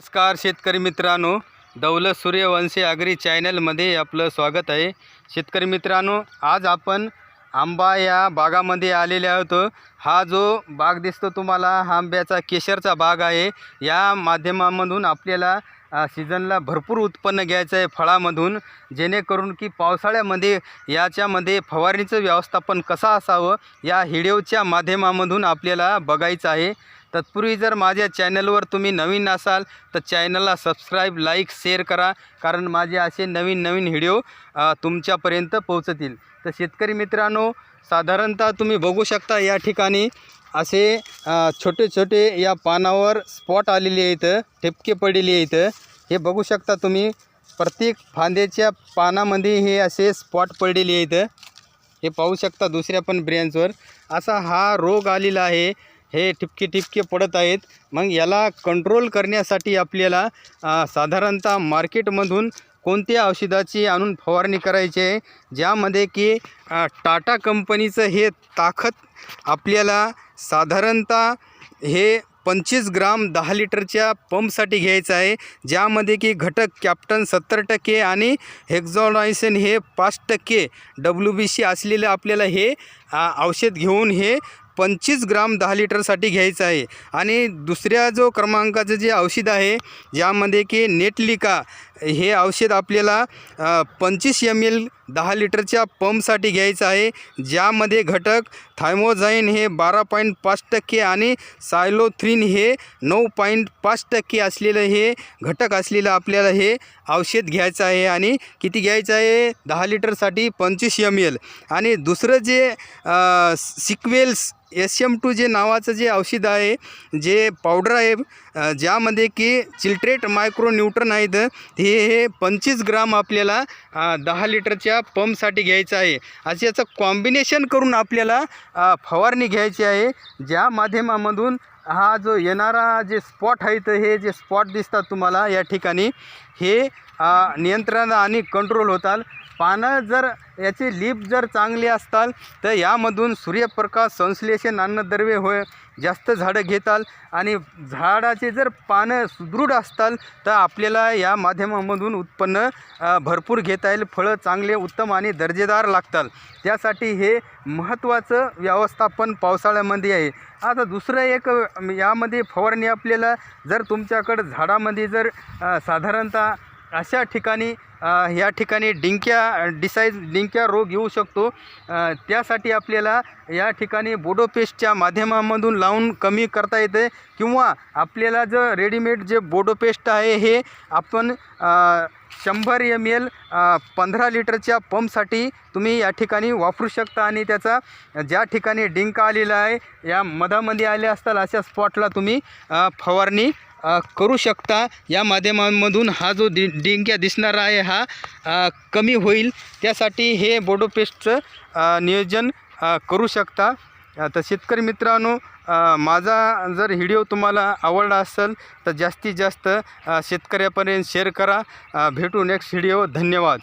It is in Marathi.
नमस्कार शेतकरी मित्रांनो दौलत सूर्यवंशी आगरी चॅनलमध्ये आपलं स्वागत आहे. शेतकरी मित्रांनो आज आपण आंबा या बागामध्ये आलेले आहोत. हा जो बाग दिसतो तुम्हाला हा आंब्याचा केशरचा बाग आहे. या माध्यमामधून आपल्याला सीझनला भरपूर उत्पन्न घ्यायचं आहे फळामधून. जेणेकरून की पावसाळ्यामध्ये याच्यामध्ये फवारणीचं व्यवस्थापन कसं असावं या हिडिओच्या माध्यमामधून आपल्याला बघायचं आहे. तत्पूर्वी जर माझ्या चॅनलवर तुम्ही नवीन असाल तर चॅनलला सबस्क्राईब लाईक शेअर करा कारण माझे असे नवीन नवीन व्हिडिओ तुमच्यापर्यंत पोहोचतील. तर शेतकरी मित्रांनो साधारणतः तुम्ही बघू शकता या ठिकाणी असे छोटे छोटे या पानावर स्पॉट आलेले आहेत ठिपके पडलेले आहेत. हे बघू शकता तुम्ही प्रत्येक फांद्याच्या पानामध्ये हे असे स्पॉट पडलेले आहेत. हे पाहू शकता दुसऱ्या पण ब्रँचवर. असा हा रोग आलेला आहे हे ठिपके ठिपके पडत आहेत. मग याला कंट्रोल करण्यासाठी आपल्याला साधारणतः मार्केटमधून कोणत्या औषधाची आणून फवारणी करायची आहे? ज्यामध्ये की टाटा कंपनीचं हे ताकद आपल्याला साधारणतः हे पंचवीस ग्राम दहा लिटरच्या पंपसाठी घ्यायचं आहे. ज्यामध्ये की घटक कॅप्टन सत्तर टक्के आणि हेक्झॉनायसन हे पाच टक्के डब्ल्यू बी सी असलेलं आपल्याला हे औषध घेऊन हे पंचवीस ग्राम दहा लिटरसाठी घ्यायचं आहे. आणि दुसऱ्या जो क्रमांकाचं जे औषध आहे ज्यामध्ये की नेटलिका हे औषध आपल्याला पंचवीस एम एल दहा लिटरच्या पंपसाठी घ्यायचं आहे. ज्यामध्ये घटक थायमोझाईन हे बारा पॉईंट पाच टक्के आणि सायलोथ्रिन हे नऊ पॉईंट पाच टक्के असलेलं हे घटक असलेलं आपल्याला हे औषध घ्यायचं आहे. आणि किती घ्यायचं आहे? दहा लिटरसाठी पंचवीस एम एल आणि दुसरं जे सिक्वेल्स एस एम टू जे नावाचं जे औषध आहे जे पावडर आहे ज्यामध्ये की चिल्ट्रेट मायक्रो न्यूट्रन आहेत हे हे पंचवीस ग्राम आपल्याला दहा लिटरच्या पंपसाठी घ्यायचं आहे. असे याचं कॉम्बिनेशन करून आपल्याला फवारणी घ्यायची आहे. ज्या माध्यमामधून हा जो येणारा जे स्पॉट आहेत हे जे स्पॉट दिसतात तुम्हाला या ठिकाणी हे नियंत्रण आणि कंट्रोल होतात पानं जर याची लीप जर चांगली असताल तर यामधून सूर्यप्रकाश संश्लेषण अन्नद्रव्य होय जास्त झाडं घेताल. आणि झाडाचे जर पानं सुदृढ असताल तर आपल्याला या माध्यमामधून उत्पन्न भरपूर घेता येईल. फळं चांगले उत्तम आणि दर्जेदार लागतात त्यासाठी हे महत्त्वाचं व्यवस्थापन पावसाळ्यामध्ये आहे. आता दुसरं एक यामध्ये फवारणी आपल्याला जर तुमच्याकडं झाडामध्ये जर साधारणतः अशा ठिकाणी या ठिकाणी डिंक्या डिसाईज डिंक्या रोग येऊ शकतो. त्यासाठी आपल्याला या ठिकाणी बोडोपेस्टच्या माध्यमामधून लावून कमी करता येते किंवा आपल्याला जर रेडीमेड जे बोडोपेस्ट आहे हे आपण शंभर एम एल पंधरा लिटरच्या पंपसाठी तुम्ही या ठिकाणी वापरू शकता आणि त्याचा ज्या ठिकाणी डिंक आलेला आहे या मधामध्ये आले असताल अशा स्पॉटला तुम्ही फवारणी करू शकता. या माध्यमांमधून हा जो डि डिंक्या दिसणारा आहे हा कमी होईल. त्यासाठी हे बोडोपेस्टचं नियोजन करू शकता. तर शेतकरी मित्रांनो माझा जर व्हिडिओ तुम्हाला आवडला असेल तर जास्तीत जास्त शेतकऱ्यापर्यंत शेअर करा. भेटू नेक्स्ट व्हिडिओ धन्यवाद.